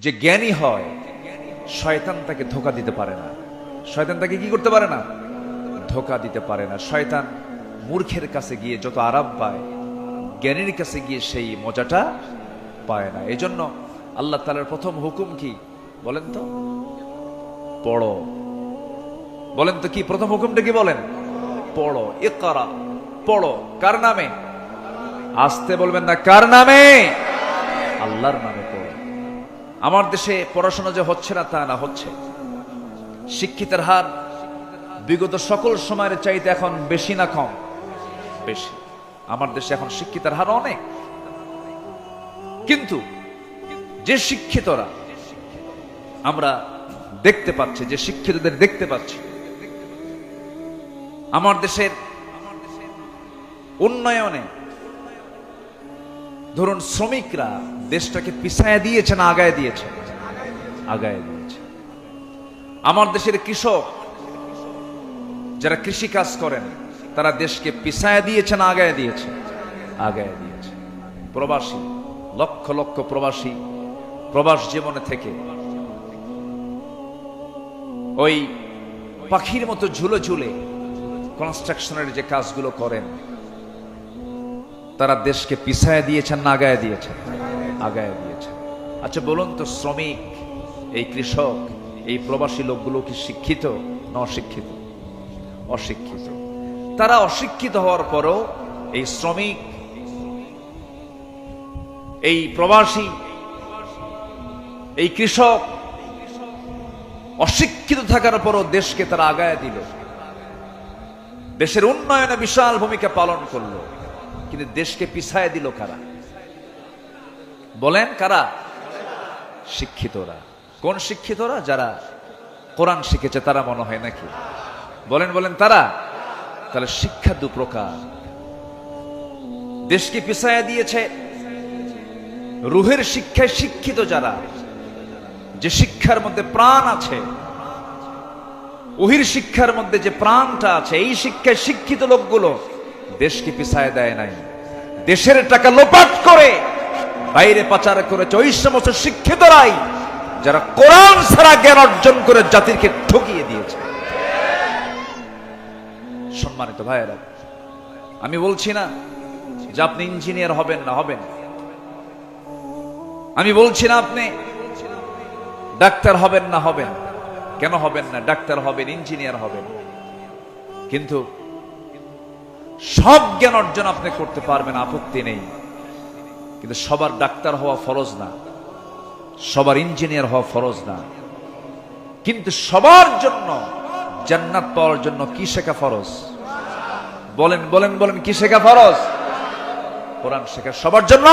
যে জ্ঞানী হয়, শয়তান তাকে ধোকা দিতে পারে না। শয়তান তাকে কি করতে পারে না? ধোকা দিতে পারে না। শয়তান মূর্খের কাছে গিয়ে যত আরাম পায়, জ্ঞানীর কাছে গিয়ে সেই মজাটা পায় না। এজন্য আল্লাহ তালার প্রথম হুকুম কি? বলেন তো। পড়ো। বলেন তো কি? প্রথম হুকুমটা কি বলেন? পড়ো। এ করা পড়ো। কার নামে? আসতে বলবেন না, কার নামে? আল্লাহর নামে পড়ো। আমার দেশে পড়াশোনা যে হচ্ছে না, তা না হচ্ছে। শিক্ষিতের হার বিগত সকল সময়ের চাইতে এখন বেশি না কম? বেশি। আমার দেশে এখন শিক্ষিতের হার অনেক। কিন্তু যে শিক্ষিতরা আমরা দেখতে পাচ্ছি, যে শিক্ষিতদের দেখতে পাচ্ছি, আমার দেশের উন্নয়নে ধরুন শ্রমিকরা দেশটাকে পিছায় দিয়েছে না আগায় দিয়েছে? আগায় দিয়েছে। আমার দেশের কৃষক, যারা কৃষি কাজ করেন, তারা দেশকে পিছায় দিয়েছে না আগায় দিয়েছে? আগায় দিয়েছে। প্রবাসী, লক্ষ লক্ষ প্রবাসী প্রবাস জীবনে থেকে ওই পাখির মতো ঝুলে ঝুলে কনস্ট্রাকশনের যে কাজগুলো করেন তারা দেশকে পিছায় দিয়েছেন না আগায় দিয়েছেন? আগায় দিয়েছেন। আচ্ছা বলুন তো, শ্রমিক, এই কৃষক, এই প্রবাসী লোকগুলো কি শিক্ষিত? না অশিক্ষিত? অশিক্ষিত। তারা অশিক্ষিত হওয়ার পরও এই শ্রমিক, এই প্রবাসী, এই কৃষক অশিক্ষিত থাকার পরও দেশকে তারা আগায় দিল। দেশের উন্নয়নে বিশাল ভূমিকা পালন করল। কিন্তু দেশকে পিছায় দিল কারা? বলেন কারা? শিক্ষিতরা। কোন শিক্ষিতরা? যারা কোরআন শিখেছে, তারা মনে হয় নাকি? বলেন বলেন, তারা? তাহলে শিক্ষা দু প্রকার। দেশকে পিছায় দিয়েছে রুহের শিক্ষায় শিক্ষিত যারা, যে শিক্ষার মধ্যে প্রাণ আছে, ওহির শিক্ষার মধ্যে যে প্রাণটা আছে, এই শিক্ষায় শিক্ষিত লোকগুলো দেশকে পিছায় দেয় নাই। দেশের টাকা লোপাট করে বাইরে পাচার করেছে ওই সমস্ত শিক্ষিতরাই, যারা কোরআন ছাড়া জ্ঞান অর্জন করে জাতিকে ঠকিয়ে দিয়েছে। সম্মানিত ভাইয়েরা, আমি বলছি না যে আপনি ইঞ্জিনিয়ার হবেন না, হবেন। আমি বলছি না আপনি ডাক্তার হবেন না, হবেন। কেন হবেন না? ডাক্তার হবেন, ইঞ্জিনিয়ার হবেন। কিন্তু সব জ্ঞান অর্জন আপনি করতে পারবেন, আপত্তি নেই। কিন্তু সবার ডাক্তার হওয়া ফরজ না, সবার ইঞ্জিনিয়ার হওয়া ফরজ না। কিন্তু সবার জন্য জান্নাত পাওয়ার জন্য কি শেখা ফরজ? বলেন বলেন বলেন, কি শেখা ফরজ? কোরআন শেখা সবার জন্য